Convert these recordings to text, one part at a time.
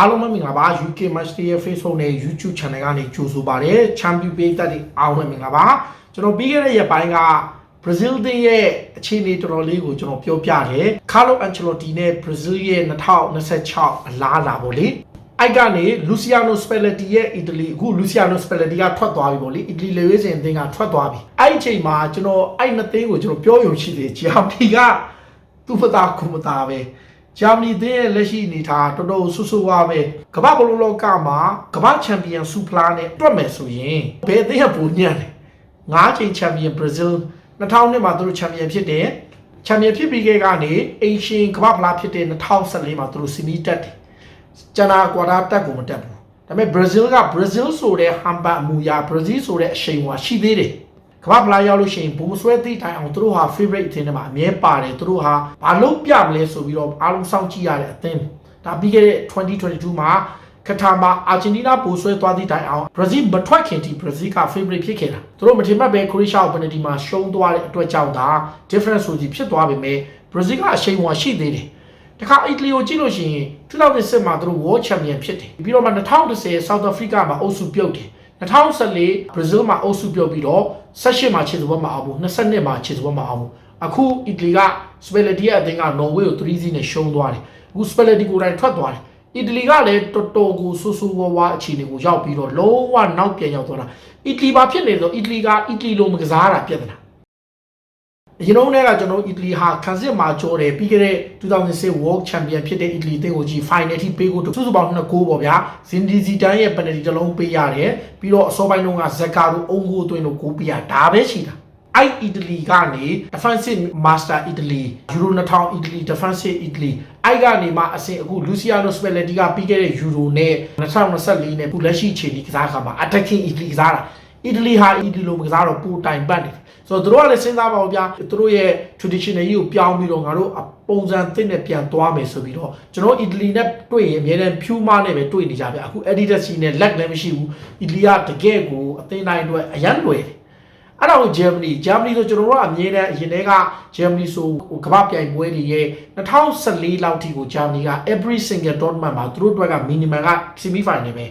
အားလုံးပဲမင်္ဂလာပါ UK Match Day ရဲ့ Facebook နဲ့ YouTube Channel ကနေကြိုဆိုပါရစေ။ Champion ပေးသက်တဲ့အားလုံးပဲမင်္ဂလာပါ။ကျွန်တော်ပြီးခဲ့တဲ့ရက်ပိုင်းက Brazil တင်းရဲ့အခြေအနေတော်တော်လေးကိုကျွန်တော်ပြောပြတယ်။ Carlo Ancelotti နဲ့ Brazil ရဲ့2026အလားအလာပေါ့လေ။အိုက်ကနေ Luciano Spalletti ရဲ့အီတလီအခု Luciano Spalletti ကထွက်သွားပြီပေါ့လေ။အီတလီလေဝေးစင်အသင်းကထွက်သွားပြီ။အဲ့ဒီအချိန်မှာကျွန်တော်အဲ့နှစ်သင်းကိုကျွန်တော်ပြောရုံရှိသေးတယ်။ဂျာမနီကသူ့ဖတာခုမတာပဲ။ ဂျာမနီသင်းရဲ့လက်ရှိအနေထားတော်တော်ဆူဆူဝါပဲကမ္ဘာဘလုံးလောကမှာကမ္ဘာချန်ပီယံဆူဖလားနဲ့တွက်မယ်ဆိုရင်ဘယ်အသင်းကပိုညံ့လဲ၅ချိန်ချန်ပီယံဘရာဇီး2000မှာသူတို့ချန်ပီယံဖြစ်တယ်ချန်ပီယံဖြစ်ပြီးခဲ့ကနေအိမ်ရှင်ကမ္ဘာဖလားဖြစ်တဲ့2014မှာသူတို့စီမီတက်တယ်ကျန်တာကွာတာတက်ကိုမတက်ဘူးဒါပေမဲ့ဘရာဇီးကဘရာဇီးဆိုတဲ့ဟမ်ပါအမူအရာဘရာဇီးဆိုတဲ့အရှိန်ဝါရှိသေးတယ် ကမ္ဘာဖလားရောက်လို့ရှိရင်ဘုံဆွဲသိတိုင်အောင်သူတို့ဟာ favorite အသင်းတွေမှာအမြဲပါတယ်သူတို့ဟာဘာလို့ပြမလဲဆိုပြီးတော့အားလုံးစောင့်ကြည့်ရတဲ့အသင်းဒါပြီးခဲ့တဲ့2022မှာကထာမှာအာဂျင်တီးနားပိုဆွဲသွားသည့်တိုင်အောင်ဘရာဇီးမထွက်ခင်ထိဘရာဇီးက favorite ဖြစ်ခဲ့တာသူတို့မထင်မှတ်ပဲခရိုအေးရှားကိုပယ်နယ်တီမှာရှုံးသွားတဲ့အတွက်ကြောင့်ဒါ difference ဆိုကြီးဖြစ်သွားပေမဲ့ဘရာဇီးကအရှိန်အဝါရှိသေးတယ်တခါအီတလီကိုကြည့်လို့ရှိရင်2010မှာသူတို့ world champion ဖြစ်တယ်ပြီးတော့မှ2010 South Africa မှာအုပ်စုပြုတ်တယ်2014 Brazil မှာအုပ်စုပြုတ်ပြီးတော့ 18မှာခြေစုပ်ဘက်မှာအောင်ဘူး22မှာခြေစုပ်ဘက်မှာအောင်ဘူးအခုအီတလီက Spalletti ရဲ့အသင်းက Norway ကို3-0နဲ့ရှုံးသွားတယ်အခု Spalletti ကိုယ်တိုင်ထွက်သွားတယ်အီတလီကလည်းတော်တော်ကိုဆူဆူဝါဝါအခြေအနေကိုရောက်ပြီးတော့လုံးဝနောက်ပြန်ရောက်သွားတာအီတလီဘာဖြစ်နေလဲဆိုအီတလီကအီတလီလိုမကစားတာပြဿနာ အရင်တော့ကကျွန်တော်အီတလီဟာခံစစ်မှာကြောတယ်ပြီးခဲ့တဲ့2006 World Champion ဖြစ်တဲ့အီတလီအသင်းကိုကြီး final ထိပေးဖို့စုစုပေါင်း2ဂိုးပေါ့ဗျာဇင်ဒီဇီတန်ရဲ့ penalty တစ်လုံးပေးရတယ်ပြီးတော့အစောပိုင်းတုန်းကဇက်ကာတို့အုံဂိုးသွင်းလို့ဂိုးပေးရဒါပဲရှိတာအဲ့အီတလီကနေ defensive master Italy Euro 2000 Italy defensive Italy အဲ့ကနေမှအဆင့်အခု Luciano Spalletti ကပြီးခဲ့တဲ့ Euro နဲ့2024နဲ့ခုလက်ရှိချိန်ဒီကစားခါမှာ attacking Italy ကစားတာ အီတလီဟာအီတလီလိုမကစားတော့ပူတိုင်ပတ်နေတယ်ဆိုတော့တို့ကလည်းစဉ်းစားပါဦးဗျာတို့ရဲ့ traditional ကြီးကိုပြောင်းပြီးတော့ငါတို့ပုံစံသစ်နဲ့ပြန်သွားမယ်ဆိုပြီးတော့ကျွန်တော်အီတလီနဲ့တွေ့ရင်အများနဲ့ဖြူမနဲ့ပဲတွေ့နေကြဗျာအခု Adidas စီနဲ့ lag လည်းမရှိဘူးအီတလီကတကယ်ကိုအသင်းတိုင်းအတွက်အရန်လွယ်တယ်အဲ့တော့ဂျာမနီဂျာမနီဆိုကျွန်တော်တို့ကအမြဲတမ်းအရင်တည်းကဂျာမနီဆိုကမ္ဘာပြိုင်ပွဲတွေရဲ့2014လောက်ထိကိုဂျာမနီက every single tournament မှာသူတို့အတွက်က minimum က semi final ပဲ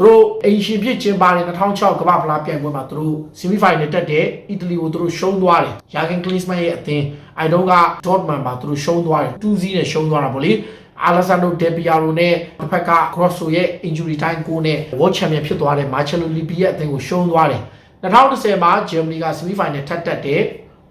သူတို့အိမ်ရှင်ဖြစ်ကျင်းပတဲ့2006ကမ္ဘာဖလားပြိုင်ပွဲမှာသူတို့ semi final တက်တယ်အီတလီကိုသူတို့ရှုံးသွားတယ်ယာဂန်ကလစ်မန်ရဲ့အသင်းအိုင်ဒုံက Dortmund မှာသူတို့ရှုံးသွားတယ်2-0နဲ့ရှုံးသွားတာပေါ့လေအာလက်ဆန်ဒိုဒေပီယာရိုနဲ့တစ်ဖက်က Grosso ရဲ့ injury time ကိုနဲ့ World Champion ဖြစ်သွားတဲ့ Marcelo Lippi ရဲ့အသင်းကိုရှုံးသွားတယ်2010မှာဂျာမနီက semi final ထပ်တက်တဲ့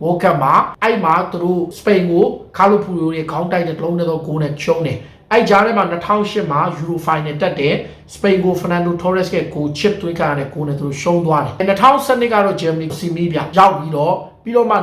World Cup မှာအဲ့မှာသူတို့စပိန်ကိုကာလိုပူရိုရဲ့ခေါင်းတိုက်တဲ့တလုံးနဲ့တော့ဂိုးနဲ့ချုံးတယ် အဲ့ကြားထဲမှာ2008မှာ Euro Final တက်တယ်စပိန်ကို Fernando Torres ရဲ့ဂိုးချစ်သွင်းခံရတဲ့ဂိုးနဲ့သူတို့ရှုံးသွားတယ်2012ကတော့ Germany စီမီပြရောက်ပြီးတော့ပြီးတော့မှ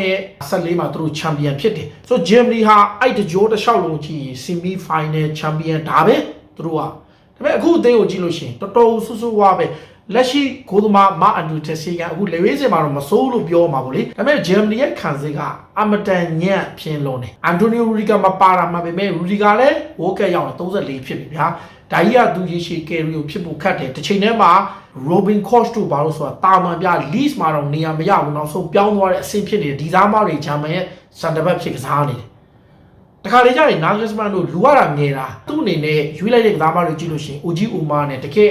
2014မှာသူတို့ချန်ပီယံဖြစ်တယ်ဆိုတော့ Germany ဟာအဲ့တကြောတစ်လျှောက်လုံးကြည့်စီမီ final ချန်ပီယံဒါပဲသူတို့ကဒါပေမဲ့အခုအသေးကိုကြည့်လို့ရှိရင်တော်တော်ဆူဆူဝါပဲ လက်ရှိဂိုးသမားမအန်ဒူတက်စီကအခုလေဝေးစင်မှာတော့မစိုးလို့ပြောမှာပေါ့လေဒါပေမဲ့ဂျာမနီရဲ့ခံစစ်ကအမတန်ညံ့ပြင်းလုံးတယ်အန်တိုနီယိုရူဒီကာမပါတာမှာပဲမဲ့ရူဒီကာလည်းဝိုးကက်ရောက်ရင်34ဖြစ်ပြီဗျာဒါကြီးကသူရေရှည်ကယ်ရီကိုဖြစ်ဖို့ခတ်တယ်တစ်ချိန်တည်းမှာ Robin Koch တို့ဘာလို့ဆိုတာတာမန်ပြ lease မှာတော့နေရာမရဘူးနောက်ဆုံးပြောင်းသွားတဲ့အဆင့်ဖြစ်နေတယ်ဒီသားမတွေဂျာမန်ရဲ့စန်တဘက်ဖြစ်ကစားနေတယ်တခါလေကျရင်နာဂစ်မန်တို့လူရတာငယ်တာသူ့အနေနဲ့ရွေးလိုက်တဲ့ကစားမတွေကြည့်လို့ရှိရင် OG Uma နဲ့တကယ်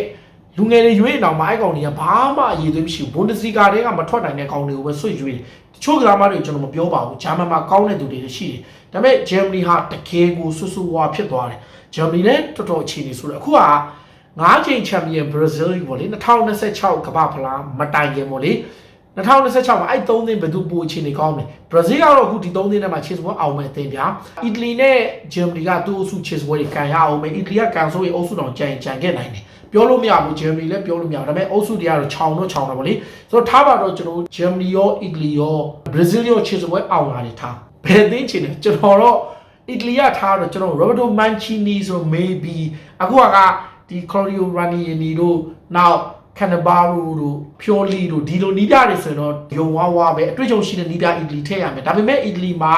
လူငယ်တွေရွေးအောင်မအဲ့ကောင်တွေကဘာမှအရေးသွေးမရှိဘူးဘွန်ဒစလီဂါတွေကမထွက်နိုင်တဲ့ကောင်တွေကိုပဲဆွတ်ရွေးတယ်တချို့ကစားမတွေကျွန်တော်မပြောပါဘူးဂျာမန်မှာကောင်းတဲ့သူတွေရှိတယ်ဒါပေမဲ့ဂျာမနီဟာတကယ်ကိုဆူဆူဝါဖြစ်သွားတယ်ဂျာမနီလည်းတော်တော်အခြေအနေဆိုတော့အခုကငါးချိန်ချန်ပီယံဘရာဇီးပေါ့လေ2026ကမ္ဘာဖလားမတိုင်ခင်ပေါ့လေ 2026မှာအဲ့3သင်းဘယ်သူပိုအခြေအနေကောင်းလဲဘရာဇီးကတော့အခုဒီ3သင်းထဲမှာချေစပွဲအောင်မဲ့အသင်းဗျာအီတလီနဲ့ဂျာမနီကသူ့အစုချေစပွဲတွေကန်ရအောင်မယ်အီတလီကကန်ဆိုးရင်အုပ်စုတောင်ကြံကြံခဲ့နိုင်တယ်ပြောလို့မရဘူးဂျာမနီလည်းပြောလို့မရဘူးဒါပေမဲ့အုပ်စုတွေကတော့ခြောင်တော့ခြောင်တယ်ဗောလေဆိုတော့ထားပါတော့ကျွန်တော်ဂျာမနီရောအီတလီရောဘရာဇီးရောချေစပွဲအောင်လာတယ်ထားဘယ်သင်းချင်လဲကျွန်တော်တော့အီတလီကထားတော့ကျွန်တော် Roberto Mancini ဆို maybe အခုကဒီ Claudio Ranieri တို့နောက် Cannavaro တို့ Pioli တို့ဒီလိုနီးပြတွေဆိုရင်တော့ယုံဝါးဝါပဲအတွေ့အကြုံရှိတဲ့နီးပြအီတလီထည့်ရမယ်ဒါပေမဲ့အီတလီမှာ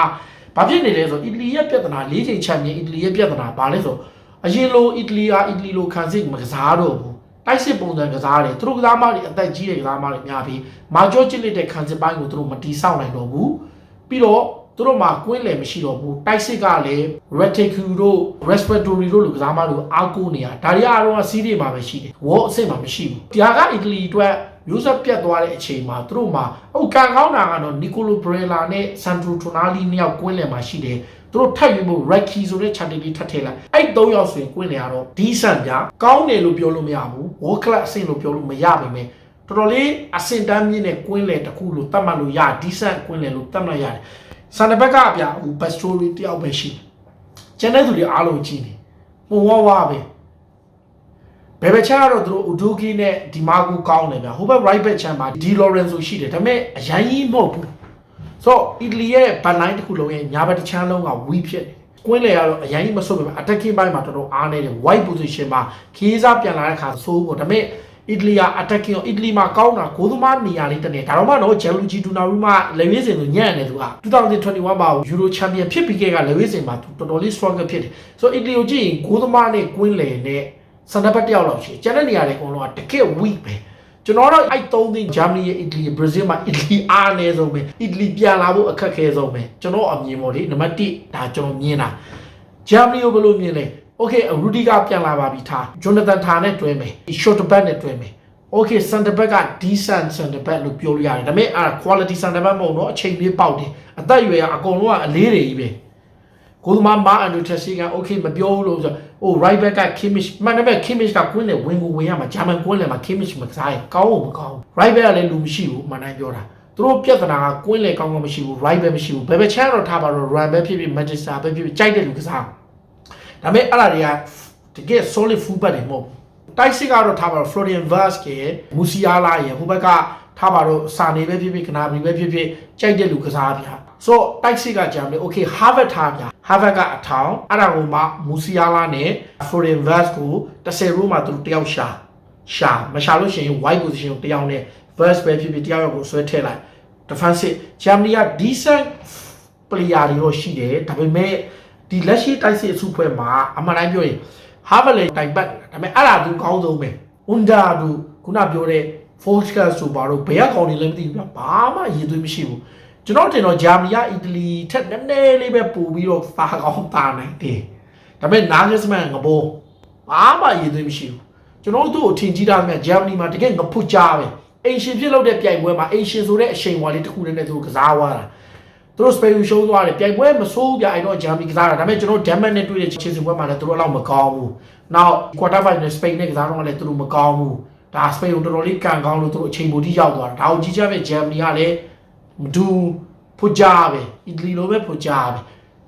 ဘာဖြစ်နေလဲဆိုတော့အီတလီရဲ့ပြဿနာ၄ချိန်ချန်ပီယံအီတလီရဲ့ပြဿနာဘာလဲဆိုတော့အရင်လိုအီတလီဟာအီတလီလိုခံစစ်မကစားတော့ဘူးတိုက်စစ်ပုံစံကစားတယ်သူတို့ကစားမတွေအသက်ကြီးတဲ့ကစားမတွေများပြီးမာကျော့ချစ်လက်တဲ့ခံစစ်ပိုင်းကိုသူတို့မတီးဆောက်နိုင်တော့ဘူးပြီးတော့ သူတို့မှာကွင်းလယ်မရှိတော့ဘူးတိုက်စစ်ကလည်း reticle တို့ respiratory တို့လူကစားမလို့အားကိုးနေရဒါတွေအားလုံးကစီးတွေမှာပဲရှိတယ်ဝေါ်အဆင့်မှာမရှိဘူးဒီဟာကအီတလီအတွက်မျိုးဆက်ပြတ်သွားတဲ့အချိန်မှာသူတို့မှာဟုတ်ကန်ကောင်းတာကတော့နီကိုလိုဘရလာနဲ့ဆန်ထရူတိုနာလီနှစ်ယောက်ကွင်းလယ်မှာရှိတယ်သူတို့ထပ်ယူမှု Raki ဆိုတဲ့ chart လေးထပ်ထည့်လိုက်အဲ့၃ယောက်ဆိုရင်ကွင်းလယ်ကတော့ decent ဗျာကောင်းတယ်လို့ပြောလို့မရဘူး world class အဆင့်လို့ပြောလို့မရပါဘူးတော်တော်လေးအဆင့်တန်းမြင့်တဲ့ကွင်းလယ်တစ်ခုလို့သတ်မှတ်လို့ရ decent ကွင်းလယ်လို့သတ်မှတ်ရတယ် ဆန်နဘက်ကအပြဟို best story တယောက်ပဲရှိတယ်ကျန်တဲ့သူတွေအားလုံးကြည့်နေပုံဝဝပဲဘယ်ဘက်ချကတော့သူတို့ဥဒိုကီနဲ့ဒီမာကိုကောင်းတယ်ဗျာဟိုဘက် right back ချမ်းမှာဒီလော်ရန်ဆိုရှိတယ်ဒါပေမဲ့အရင်ကြီးမဟုတ်ဘူးဆိုတော့အီတလီရဲ့ဘန်လိုင်းတစ်ခုလုံးရဲ့ညာဘက်တစ်ချမ်းလုံးက weak ဖြစ်တယ်ကွင်းလေကတော့အရင်ကြီးမဆုတ်ပဲ attacking ဘိုင်းမှာတော်တော်အားနေတယ် white position မှာခီးစားပြန်လာတဲ့ခါဆိုးပေါ့ဒါပေမဲ့ အီတလီက attacking အီတလီမှာကောင်းတာဂိုးသမားနေရာလေးတနေဒါတော့မှတော့ဂျယ်လူဂျီဒူနာရူမှာလေဝေးစင်ဆိုညံ့နေသူက2021မှာယူရိုချန်ပီယံဖြစ်ပြီးခဲ့ကလေဝေးစင်မှာတော်တော်လေး struggle ဖြစ်တယ်ဆိုတော့အီတလီကိုကြည့်ရင်ဂိုးသမားနဲ့ကွင်းလေနဲ့စန္ဒပတ်တယောက်လောက်ရှိကျန်တဲ့နေရာတွေအကုန်လုံးကတကယ် weak ပဲကျွန်တော်တော့အဲ့သုံးသင်းဂျာမနီရဲ့အီတလီဘရာဇီးမှာအီတလီအားနေဆုံးပဲအီတလီပြန်လာဖို့အခက်ခဲဆုံးပဲကျွန်တော်အမြင်ပေါ့လေနံပါတ်1ဒါကျွန်တော်မြင်တာဂျာမနီကိုဘယ်လိုမြင်လဲ โอเคရူဒီကပြန်လာပါပြီထားဂျွန်နသန်ထာနဲ့တွဲမယ်ရှော့တဘက်နဲ့တွဲမယ်โอเคစန်တဘက်က decent စန်တဘက်လို့ပြောလို့ရတယ်ဒါပေမဲ့အဲ့ quality စန်တဘက်မဟုတ်တော့အချိန်လေးပေါက်တယ်အသက်အရွယ်ကအကုန်လုံးကအလေးတွေကြီးပဲကိုသမားမာအန်ဒရူတက်စီကโอเคမပြောဘူးလို့ဆိုဟို right back က Kimmich မှန်တယ်ပဲ Kimmich ကကွင်းလေဝင်ကိုဝင်ရမှာဂျာမန်ကွင်းလေမှာ Kimmich မကစားရင်ကောင်းဖို့မကောင်းဘူး right back ကလည်းလူမရှိဘူးမှန်တိုင်းပြောတာသူတို့ပြဿနာကကွင်းလေကောင်းကောင်းမရှိဘူး right back မရှိဘူးဘယ်ဘက်ချမ်းတော့ထားပါတော့ run back ဖြစ်ဖြစ် Manchester ပဲဖြစ်ဖြစ်ကြိုက်တဲ့လူကစား ဒါပေမဲ့အဲ့ဒါတွေကတကယ် solid full back တွေမဟုတ်ဘူးတိုက်စစ်ကတော့ထားပါတော့ Florian Wirtz ကမူစီယာလာရဲ့ဟိုဘက်ကထားပါတော့စာနေပဲဖြစ်ဖြစ်ကနာဘီပဲဖြစ်ဖြစ်ကြိုက်တဲ့လူကစားပြဆိုတော့တိုက်စစ်ကကြံတယ် okay Harvard ထားပြ Harvard ကအထောင်အဲ့ဒါကိုမှမူစီယာလာနဲ့ Florian Wirtz ကို10ရိုးမှာသူတို့တယောက်ရှာရှာမရှာလို့ရှိရင် wide position ကိုတယောက်နဲ့ Wirtz ပဲဖြစ်ဖြစ်တယောက်ယောက်ကိုဆွဲထည့်လိုက် defensive Germany က decent player တွေတော့ရှိတယ်ဒါပေမဲ့ ဒီလက်ရှိတိုက်စစ်အစုဖွဲ့မှာအမှန်တိုင်းပြောရင် Harvard လည်းတိုင်ပတ်ဒါပေမဲ့အဲ့ဒါသူကောင်းဆုံးပဲ Honda တို့ခုနပြောတဲ့ Volkswagen ဆိုပါတော့ဘယ်ကကောင်းနေလဲမသိဘူးဗျဘာမှရည်သွေးမရှိဘူးကျွန်တော်တင်တော့ဂျာမနီကအီတလီထက်နည်းနည်းလေးပဲပို့ပြီးတော့သာကောင်းသာနိုင်တယ်ဒါပေမဲ့နာဂစ်မန်ငဘောဘာမှရည်သွေးမရှိဘူးကျွန်တော်တို့အထင်ကြီးတာကဂျာမနီမှာတကယ်ငဖုတ်ကြားပဲအိမ်ရှင်ဖြစ်လို့တဲ့ပြိုင်ပွဲမှာအိမ်ရှင်ဆိုတဲ့အချိန်ဝါလေးတစ်ခုတည်းနဲ့သူကစားသွားတာသူ တို့စပိန်ကိုရှုံးသွားတယ်ပြိုင်ပွဲမဆိုးပြအဲ့တော့ဂျာမနီကစားတာဒါပေမဲ့ကျွန်တော်ဒန်မတ်နဲ့တွေ့တဲ့ချင်စီပွဲမှာလည်းသူတို့အလောက်မကောင်းဘူးနောက် quarter final စပိန်နဲ့ကစားတော့လည်းသူတို့မကောင်းဘူးဒါစပိန်ကိုတော်တော်လေးကန်ကောင်းလို့သူတို့အချိန်ပိုထိရောက်သွားတာဒါကိုကြီးကြပဲဂျာမနီကလည်းမဒူဖွကြပဲအီတလီလိုပဲဖွကြပဲ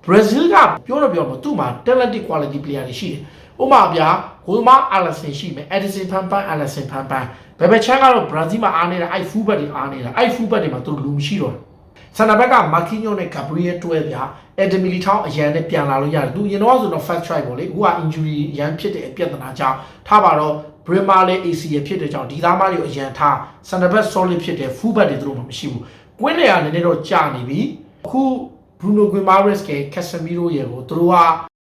ဘရာဇီးကပြောတော့ပြောမှာသူ့မှာ talented quality player တွေရှိတယ်ဥပမာဗျာဂိုးသမားအာလက်ဆင်ရှိမယ်အက်ဒီဆင်ဖန်ပန်အာလက်ဆင်ဖန်ပန်ဘယ်ဘက်ချမ်းကတော့ဘရာဇီးမှာအားနေတာအဲ့ဖူးဘက်တွေအားနေတာအဲ့ဖူးဘက်တွေမှာသူတို့လူမရှိတော့ဘူး ဆန်နာဘက်ကမာကီညိုနဲ့ဂါဘရီယယ်တွဲဗျာအက်ဒမီလီထောင်းအရန်နဲ့ပြန်လာလို့ရတယ်သူရင်တော့ဆိုတော့ fast track ပေါ့လေအခုက injury ရန်ဖြစ်တဲ့အပြဿနာကြောင့်ထားပါတော့ဘရမာလည်း AC ရဖြစ်တဲ့ကြောင့်ဒီသားမတွေကိုအရန်ထားစန်တဘက် solid ဖြစ်တဲ့ full back တွေသူတို့မှမရှိဘူးကွင်းလေကလည်းနည်းနည်းတော့ကြာနေပြီအခု Bruno Guimaraes က Casemiro ရေကိုသူတို့က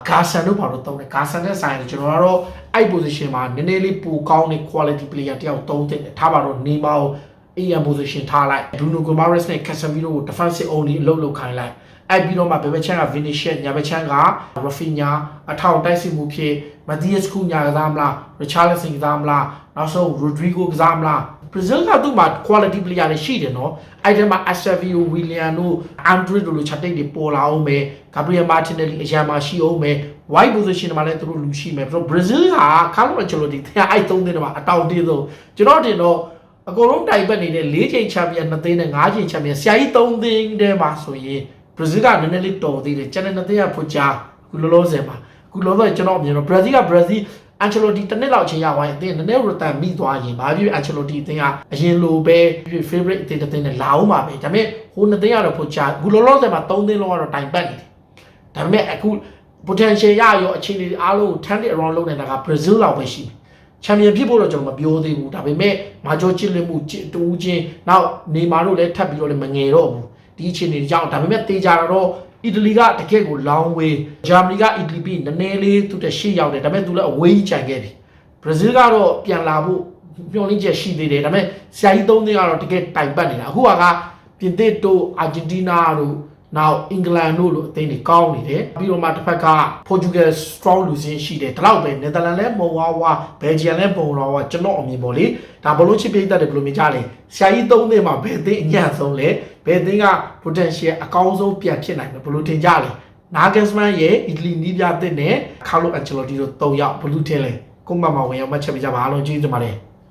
ဂါဆန်တို့ဘာလို့တုံးလဲဂါဆန်နဲ့ဆိုင်တယ်ကျွန်တော်ကတော့အဲ့ position မှာနည်းနည်းလေးပိုကောင်းတဲ့ quality player တယောက်တုံးတဲ့ထားပါတော့နေမာကို AM position ထားလိုက် Bruno Guimaraes နဲ့ Casemiro ကို defensive only အလုပ်လုပ်ခိုင်းလိုက်အဲ့ပြီးတော့မှဘယ်ဘက်ချမ်းက Vinicius ညာဘက်ချမ်းက Rafinha အထောင်တိုက်စစ်မှုဖြစ် Matias Cunha ကစားမလား Richarlison ကစားမလားနောက်ဆုံး Rodrigo ကစားမလား Brazil ကသူ့မှာ quality player တွေရှိတယ်နော်အဲ့ဒီမှာ Astravio Willian တို့ Andre တို့လိုချက်တိတ်တွေပေါ်လာအောင်မယ် Gabriel Martinelli အရန်မှာရှိအောင်မယ် wide position မှာလည်းသူတို့လူရှိမယ်ပြီးတော့ Brazil က Carlo Ancelotti တရားအဲ့သုံးသင်းတော့အတောင်တင်းဆုံးကျွန်တော်တင်တော့ အကုန်လုံးတိုင်ပတ်နေတဲ့၄ချိန်ချန်ပီယံ2သင်းနဲ့၅ချိန်ချန်ပီယံဆရာကြီး3သင်းတည်းမှာဆိုရင် Brazil ကနည်းနည်းလေးတော်သေးတယ်ကျန်တဲ့2သင်းကဖွချာခုလောလောဆယ်မှာခုလောလောဆယ်ကျွန်တော်အမြင်တော့ Brazil က Brazil Ancelotti တစ်နှစ်လောက်ချင်းရဝိုင်းအသင်းနည်းနည်း return မိသွားရင်ဘာဖြစ် Ancelotti အသင်းကအရင်လိုပဲ favorite အသင်းတစ်သင်းနဲ့လာအောင်ပါပဲဒါပေမဲ့ဟိုနှစ်သင်းကတော့ဖွချာခုလောလောဆယ်မှာ3သင်းလုံးကတော့တိုင်ပတ်နေတယ်ဒါပေမဲ့အခု potential ရရောအခြေအနေအားလုံးကို turn it around လုပ်နေတာက Brazil လောက်ပဲရှိတယ် ချန်ပီယံဖြစ်ဖို့တော့ကျွန်တော်မပြောသေးဘူးဒါပေမဲ့မာဂျောချစ်လစ်မှုတူးချင်းနောက်နေမာတို့လည်းထပ်ပြီးတော့လည်းမငယ်တော့ဘူးဒီအခြေအနေကြောင့်ဒါပေမဲ့တေးကြတော့အီတလီကတကယ့်ကိုလောင်းဝေးဂျာမနီကအီတလီပြီးနည်းနည်းလေးသူတရှေ့ရောက်တယ်ဒါပေမဲ့သူလည်းအဝေးကြီးခြံခဲ့ပြီဘရာဇီးကတော့ပြန်လာဖို့မျှော်လင့်ချက်ရှိသေးတယ်ဒါပေမဲ့ဆရာကြီးသုံးသင်းကတော့တကယ်တိုင်ပတ်နေတာအခုကပြင်သစ်တို့အာဂျင်တီးနားတို့ နောက်အင်္ဂလန်တို့လိုအသင်းတွေကောင်းနေတယ်ပြီးတော့မှတစ်ဖက်က Portugal strong လူစင်းရှိတယ်ဒါတော့ပဲ Netherlands လည်းပုံဝါဝါ Belgium လည်းပုံဝါဝါကျွန်တော်အမြင်ပေါ့လေဒါဘလို့ချစ်ပြိသက်တယ်ဘလို့မြင်ကြလဲဆရာကြီးသုံးသင်းမှာဘယ်သင်းအညံ့ဆုံးလဲဘယ်သင်းက potential အကောင်းဆုံးပြန်ဖြစ်နိုင်လဲဘလို့ထင်ကြလဲ Nagelsmann ရဲ့အီတလီနီးပြတဲ့နဲ့ Carlo Ancelotti တို့၃ယောက်ဘလို့ထင်လဲကိုမမဝင်ရောက်မှတ်ချက်ပြကြပါအားလုံးကျေးဇူးတင်ပါတယ်